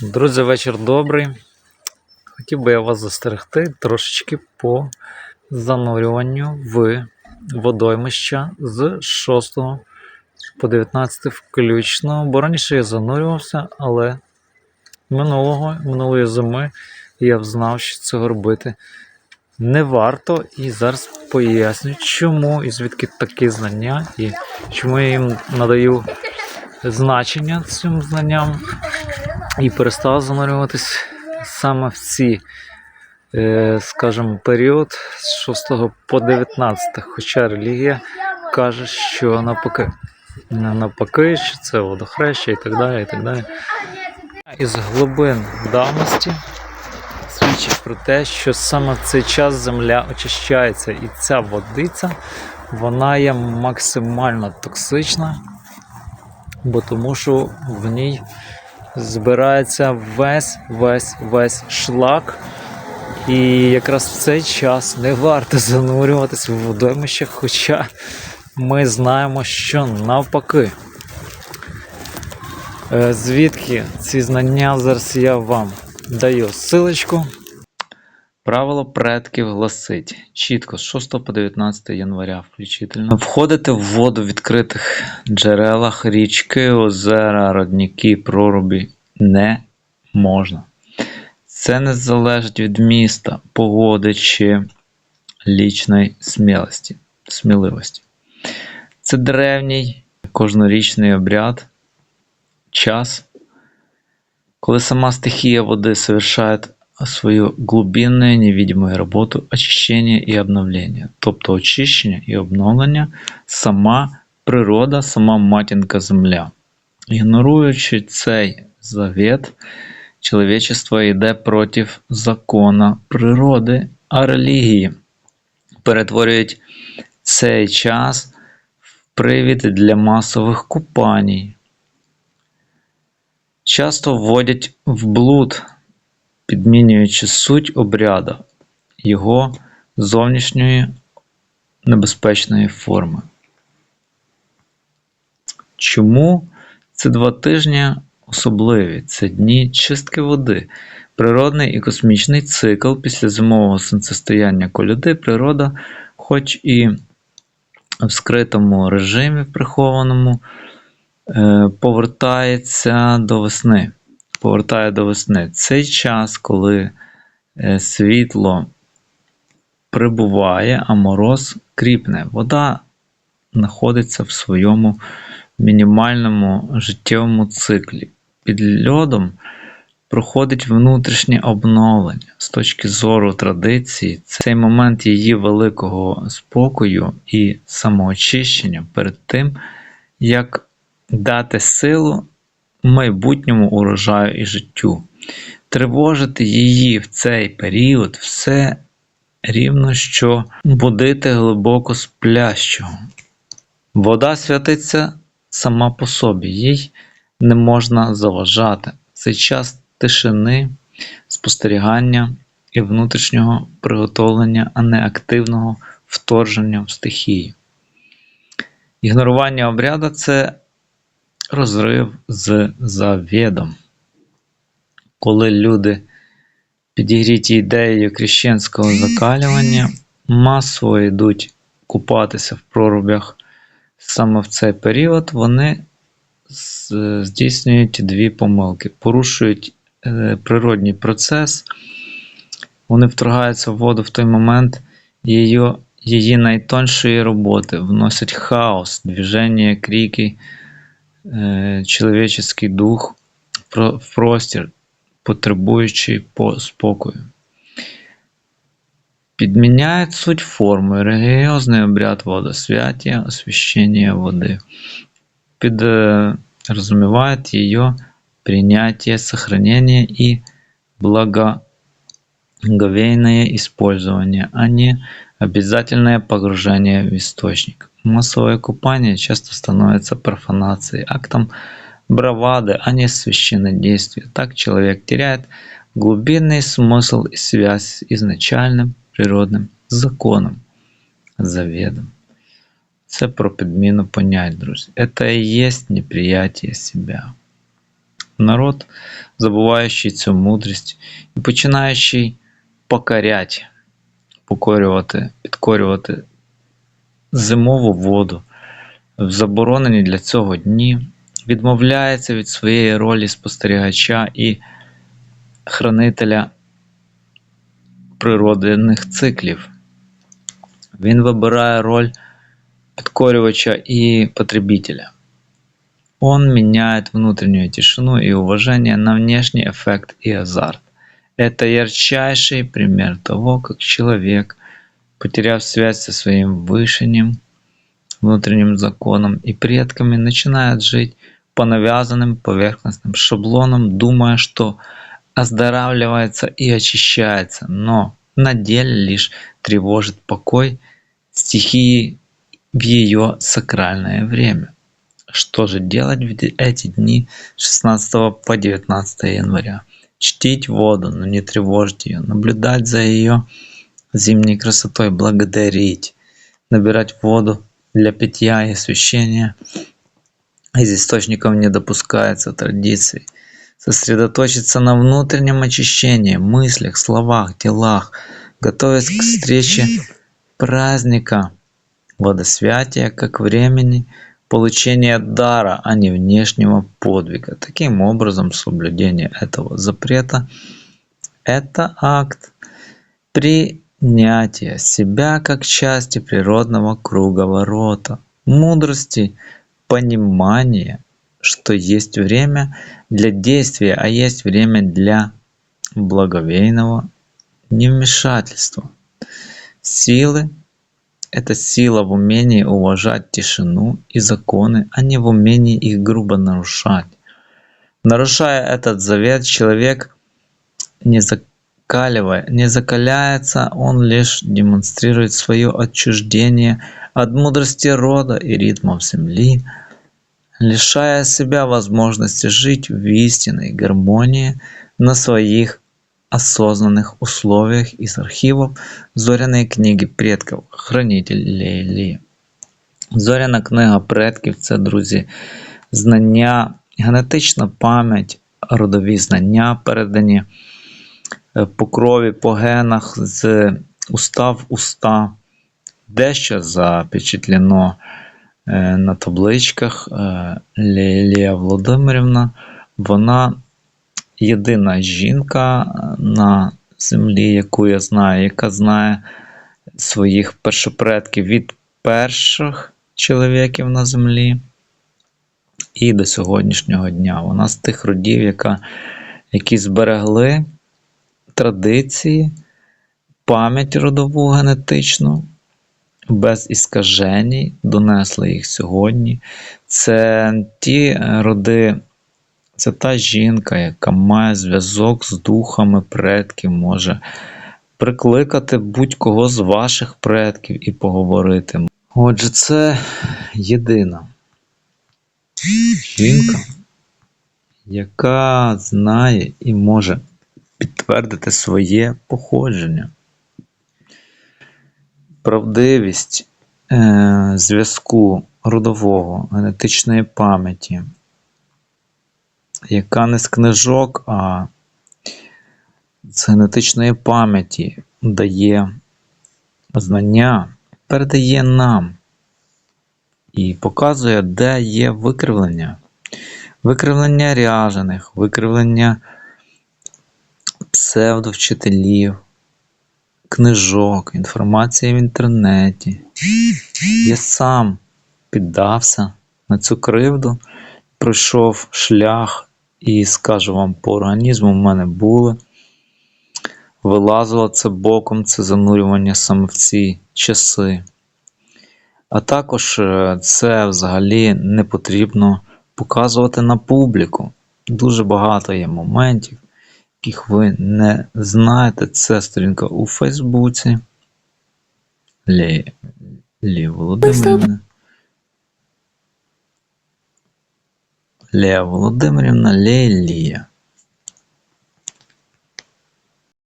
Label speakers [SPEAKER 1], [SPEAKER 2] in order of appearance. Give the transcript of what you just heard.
[SPEAKER 1] Друзі, вечір добрий. Хотів би я вас застерегти трошечки по занурюванню в водоймища з 6 по 19 включно. Бо раніше я занурювався, але минулого, минулої зими я знав, що цього робити не варто. І зараз поясню, чому і звідки такі знання, і чому я їм надаю значення цим знанням і перестав занурюватись саме в ці, е, скажімо, період з 6 по 19. Хоча релігія каже, що навпаки, навпаки, що це водохреща і так далі. і так далі. Із глибин давності свідчить про те, що саме в цей час земля очищається, і ця водиця вона є максимально токсична, бо тому що в ній збирається весь весь весь шлак. І якраз в цей час не варто занурюватися в водоймище, хоча ми знаємо, що навпаки. Е, Звідки ці знання зараз я вам даю силочку. Правило предків гласить чітко з 6 по 19 января включительно. Входити в воду в відкритих джерелах, річки, озера, родніки, прорубі не можна. Це не залежить від міста, погоди чи лічної смілості, сміливості. Це древній кожнорічний обряд, час, коли сама стихия воды совершает свою глубинную невидимую работу очищення і обновлення. Тобто очищення і обновлення сама природа, сама матінка земля. Ігноруючи цей завет, чоловічество йде проти закона природи, а релігії перетворюють цей час в привід для масових купаній. Часто вводять в блуд, підмінюючи суть обряда, його зовнішньої небезпечної форми. Чому ці два тижні особливі? Це дні чистки води, природний і космічний цикл після зимового сонцестояння коляди природа, хоч і в скритому режимі прихованому, е, повертається до весни. Повертає до весни. Цей час, коли е, світло прибуває, а мороз кріпне. Вода знаходиться в своєму мінімальному життєвому циклі. Під льодом проходить внутрішнє обновлення з точки зору традиції. Цей момент її великого спокою і самоочищення перед тим, як дати силу майбутньому урожаю і життю. Тривожити її в цей період все рівно, що будити глибоко сплящого. Вода святиться сама по собі, їй не можна заважати. Цей час тишини, спостерігання і внутрішнього приготовлення, а не активного вторження в стихію. Ігнорування обряду це розрив з завідом. Коли люди підігріті ідеєю крещенського закалювання, масово йдуть купатися в прорубях саме в цей період, вони здійснюють дві помилки. Порушують е, природній процес, вони вторгаються в воду в той момент її, її найтоншої роботи, вносять хаос, движення, крики, е, чоловічий дух в про- в простір, потребуючий по спокою. Підміняють суть форми, релігіозний обряд водосвятия, освящення води. Подразумевает ее принятие, сохранение и благоговейное использование, а не обязательное погружение в источник. Массовое купание часто становится профанацией, актом бравады, а не священнодействия. Так человек теряет глубинный смысл и связь с изначальным природным законом, заведом. Це про підміну понять, друзі. Это і є неприятие себя. народ, забуваючий цю мудрість і починаючий покорять, покорювати, підкорювати зимову воду в заборонені для цього дні, відмовляється від своєї ролі спостерігача і хранителя природних циклів. Він вибирає роль подкоривача и потребителя. Он меняет внутреннюю тишину и уважение на внешний эффект и азарт. Это ярчайший пример того, как человек, потеряв связь со своим вышением, внутренним законом и предками, начинает жить по навязанным поверхностным шаблонам, думая, что оздоравливается и очищается, но на деле лишь тревожит покой стихии в ее сакральное время. Что же делать в эти дни с 16 по 19 января? Чтить воду, но не тревожить ее, наблюдать за ее зимней красотой, благодарить, набирать воду для питья и освящения. Из источников не допускается традиций. Сосредоточиться на внутреннем очищении, мыслях, словах, делах, готовясь к встрече праздника водосвятия как времени получения дара, а не внешнего подвига. Таким образом, соблюдение этого запрета – это акт принятия себя как части природного круговорота, мудрости, понимания, что есть время для действия, а есть время для благовейного невмешательства. Силы это сила в умении уважать тишину и законы, а не в умении их грубо нарушать. Нарушая этот завет, человек не закаливая, не закаляется, он лишь демонстрирует свое отчуждение от мудрости рода и ритмов земли, лишая себя возможности жить в истинной гармонии на своих осознанных условиях из архивов Зоряної книги предків Хранитель Лейлі. Зоряна книга предків це, друзі, знання, генетична пам'ять, родові знання, передані по крові, по генах з уста в уста. Дещо запечатлено е, на табличках Е, Лілія Володимирівна. Вона єдина жінка на землі, яку я знаю, яка знає своїх першопредків від перших чоловіків на землі і до сьогоднішнього дня. Вона з тих родів, яка, які зберегли традиції, пам'ять родову генетичну, без іскажень, донесли їх сьогодні. Це ті роди. Це та жінка, яка має зв'язок з духами предків, може прикликати будь-кого з ваших предків і поговорити. Отже, це єдина жінка, яка знає і може підтвердити своє походження, правдивість е, зв'язку родового, генетичної пам'яті яка не з книжок, а з генетичної пам'яті дає знання, передає нам і показує, де є викривлення. Викривлення ряжених, викривлення псевдовчителів, книжок, інформації в інтернеті. Я сам піддався на цю кривду, пройшов шлях і скажу вам, по організму в мене були. Вилазило це боком, це занурювання саме в ці часи. А також е, це взагалі не потрібно показувати на публіку. Дуже багато є моментів, яких ви не знаєте. Це сторінка у Фейсбуці. Лі, Лі Володимирівна. Лія Володимирівна Лелія.